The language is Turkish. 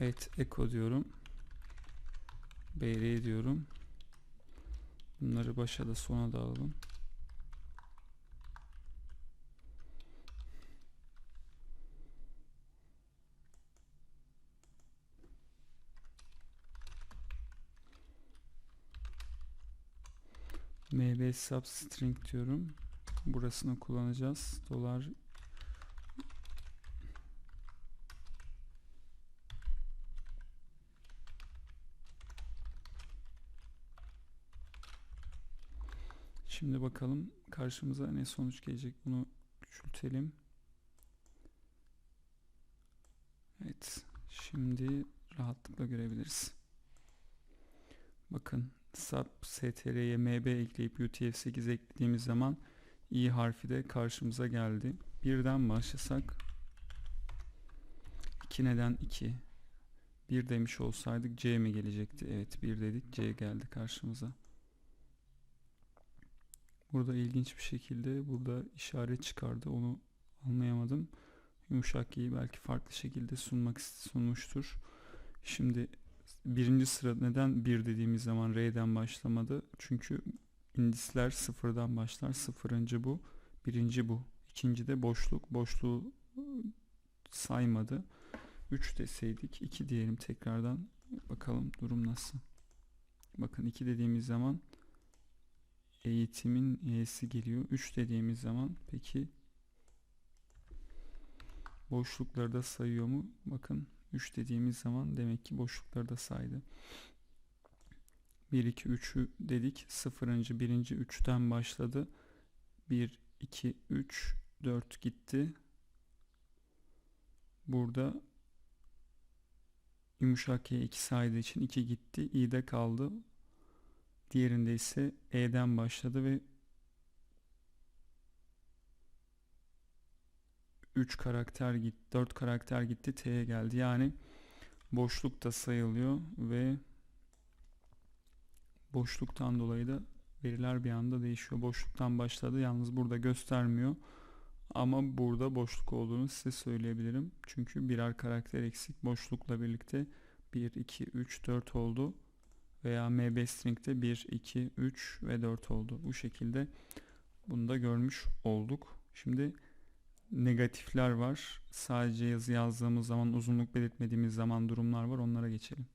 Evet echo diyorum. BR diyorum. Bunları başa da sona da alalım. mb substring diyorum. Burasını kullanacağız. Dolar Şimdi bakalım karşımıza ne sonuç gelecek. Bunu küçültelim. Evet. Şimdi rahatlıkla görebiliriz. Bakın sub str'ye mb ekleyip utf-8 eklediğimiz zaman i harfi de karşımıza geldi. Birden başlasak 2 neden 2 1 demiş olsaydık c mi gelecekti? Evet 1 dedik c geldi karşımıza. Burada ilginç bir şekilde burada işaret çıkardı. Onu anlayamadım. Yumuşak Y'yi belki farklı şekilde sunmak sunmuştur. Şimdi birinci sıra neden bir dediğimiz zaman R'den başlamadı? Çünkü indisler sıfırdan başlar. Sıfırıncı bu. Birinci bu. İkinci de boşluk. Boşluğu saymadı. 3 deseydik 2 diyelim tekrardan. Bakalım durum nasıl. Bakın 2 dediğimiz zaman eğitimin e'si geliyor. 3 dediğimiz zaman peki boşlukları da sayıyor mu? Bakın 3 dediğimiz zaman demek ki boşlukları da saydı. 1 2 3'ü dedik. 0. 1. 3'ten başladı. 1 2 3 4 gitti. Burada yumuşak y 2 saydığı için 2 gitti. i'de kaldı. Diğerinde ise E'den başladı ve 3 karakter gitti, 4 karakter gitti, T'ye geldi. Yani boşluk da sayılıyor ve boşluktan dolayı da veriler bir anda değişiyor. Boşluktan başladı. Yalnız burada göstermiyor. Ama burada boşluk olduğunu size söyleyebilirim. Çünkü birer karakter eksik boşlukla birlikte 1, 2, 3, 4 oldu veya mb string'de 1, 2, 3 ve 4 oldu. Bu şekilde bunu da görmüş olduk. Şimdi negatifler var. Sadece yazı yazdığımız zaman uzunluk belirtmediğimiz zaman durumlar var. Onlara geçelim.